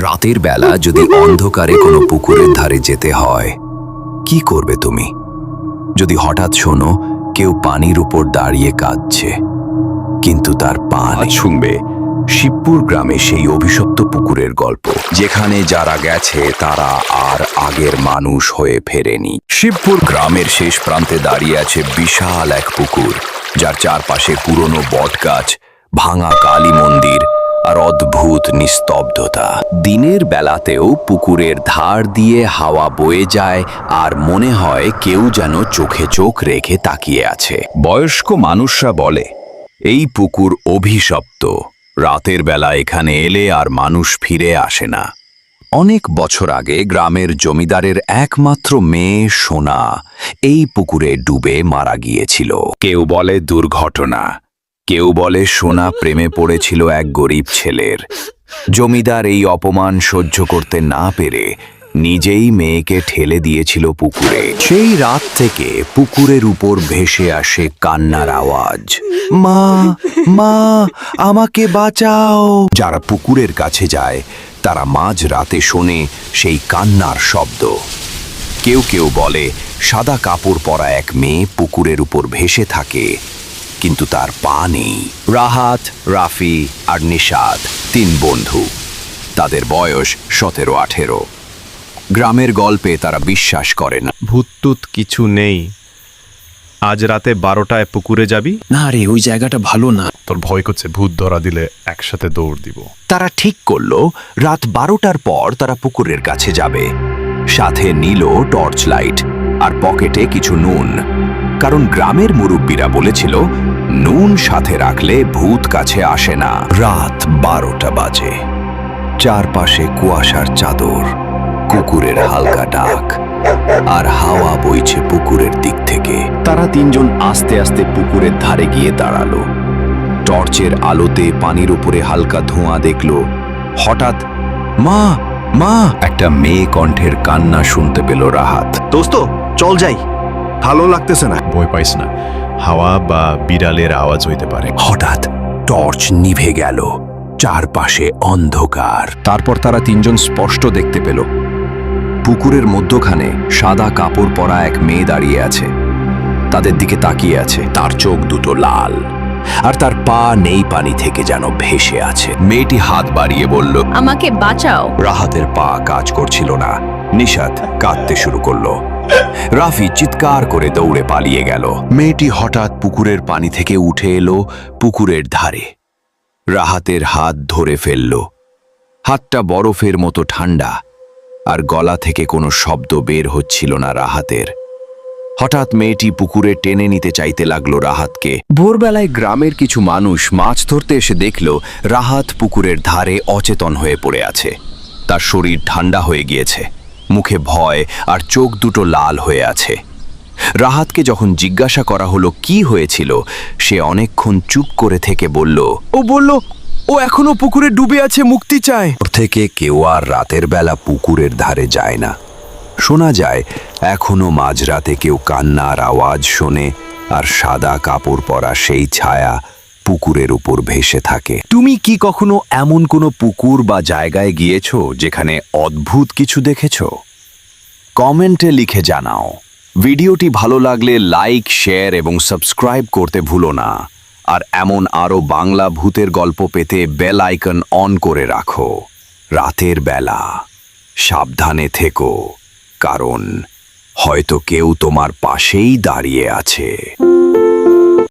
রাতের বেলা যদি অন্ধকারে কোনো পুকুরের ধারে যেতে হয়, কি করবে তুমি? যদি হঠাৎ শোনো, কেউ পানির উপর দাঁড়িয়ে কাঁদছে, কিন্তু তার পা শুনবে, শিবপুর গ্রামে সেই অভিশপ্ত পুকুরের গল্প। যেখানে যারা গেছে, তারা আর আগের মানুষ হয়ে ফেরেনি। শিবপুর গ্রামের শেষ প্রান্তে দাঁড়িয়ে আছে বিশাল এক পুকুর, যার চারপাশে পুরনো বটগাছ, ভাঙা কালী মন্দির আর অদ্ভুত নিস্তব্ধতা। দিনের বেলাতেও পুকুরের ধার দিয়ে হাওয়া বয়ে যায় আর মনে হয় কেউ যেন চোখে চোখ রেখে তাকিয়ে আছে। বয়স্ক মানুষরা বলে, এই পুকুর অভিশপ্ত। রাতের বেলা এখানে এলে আর মানুষ ফিরে আসে না। অনেক বছর আগে গ্রামের জমিদারের একমাত্র মেয়ে সোনা এই পুকুরে ডুবে মারা গিয়েছিল। কেউ বলে, দুর্ঘটনা। কেউ বলে সোনা প্রেমে পড়েছিল এক গরিব ছেলের। জমিদার এই অপমান সহ্য করতে না পেরে নিজেই মেয়েকে ঠেলে দিয়েছিল পুকুরে। সেই রাত থেকে পুকুরের উপর ভেসে আসে কান্নার আওয়াজ। মা মা, আমাকে বাঁচাও। যারা পুকুরের কাছে যায়, তারা মাঝ রাতে শোনে সেই কান্নার শব্দ। কেউ কেউ বলে, সাদা কাপড় পরা এক মেয়ে পুকুরের উপর ভেসে থাকে। কিন্তু তার পা নেই। রাহাত রাফি আর নিষাদ তিন বন্ধু। তাদের বয়স সতেরো আঠেরো। গ্রামের গল্পে তারা বিশ্বাস করে না। ভূতটুত কিছু নেই। আজ রাতে বারোটায় পুকুরে যাবি? না রে ওই জায়গাটা ভালো না। তোর ভয় করছে ভূত ধরা দিলে একসাথে দৌড় দিব। তারা ঠিক করল রাত বারোটার পর তারা পুকুরের কাছে যাবে। সাথে নিল টর্চ লাইট আর পকেটে কিছু নুন। কারণ গ্রামের মুরব্বীরা বলেছিল, নুন সাথে রাখলে ভূত কাছে আসে না। রাত বারোটা বাজে। চারপাশে কুয়াশার চাদর, কুকুরের হালকা ডাক, আর হাওয়া বইছে পুকুরের দিক থেকে। তারা তিনজন আস্তে আস্তে পুকুরের ধারে গিয়ে দাঁড়াল। টর্চের আলোতে পানির উপরে হালকা ধোঁয়া দেখল। হঠাৎ, মা মা! একটা মেয়ে কণ্ঠের কান্না শুনতে পেল রাহাত। দোস্ত, চল যাই। ভালো লাগতেছে না। ভয় পাইস না। হাওয়া বা বিড়ালের আওয়াজ হইতে পারে। হঠাৎ টর্চ নিভে গেল। চারপাশে অন্ধকার। তারপর তারা তিনজন স্পষ্ট দেখতে পেল। পুকুরের মধ্যখানে সাদা কাপড় পরা এক মেয়ে দাঁড়িয়ে আছে। তাদের দিকে তাকিয়ে আছে। তার চোখ দুটো লাল। আর তার পা নেই পানি থেকে যেন ভেসে আছে। মেয়েটি হাত বাড়িয়ে বলল আমাকে বাঁচাও। রাহাতের পা কাজ করছিল না। নিশাত কাঁদতে শুরু করল। রাফি চিৎকার করে দৌড়ে পালিয়ে গেল। মেয়েটি হঠাৎ পুকুরের পানি থেকে উঠে এলো পুকুরের ধারে। রাহাতের হাত ধরে ফেলল। হাতটা বরফের মতো ঠান্ডা, আর গলা থেকে কোনো শব্দ বের হচ্ছিল না রাহাতের। হঠাৎ মেয়েটি পুকুরে টেনে নিতে চাইতে লাগল রাহাতকে। ভোরবেলায় গ্রামের কিছু মানুষ মাছ ধরতে এসে দেখল রাহাত পুকুরের ধারে অচেতন হয়ে পড়ে আছে। তার শরীর ঠান্ডা হয়ে গিয়েছে। মুখে ভয় আর চোখ দুটো লাল হয়ে আছে। রাহাতকে যখন জিজ্ঞাসা করা হলো কি হয়েছিল, সে অনেকক্ষণ চুপ করে থেকে বলল, ও বলল, ও এখনও পুকুরে ডুবে আছে, মুক্তি চায়। থেকে কেউ আর রাতের বেলা পুকুরের ধারে যায় না। শোনা যায়, এখনও মাঝরাতে কেউ কান্নার আওয়াজ শোনে আর সাদা কাপড় পরা সেই ছায়া পুকুরের উপর ভেসে থাকে। তুমি কি কখনো এমন কোনো পুকুর বা জায়গায় গিয়েছো যেখানে অদ্ভুত কিছু দেখেছ? কমেন্টে লিখে জানাও। ভিডিওটি ভালো লাগলে লাইক, শেয়ার এবং সাবস্ক্রাইব করতে ভুলো না। আর এমন আরও বাংলা ভূতের গল্প পেতে বেল আইকন অন করে রাখো। রাতের বেলা। সাবধানে থেকো। কারণ হয়তো কেউ তোমার পাশেই দাঁড়িয়ে আছে।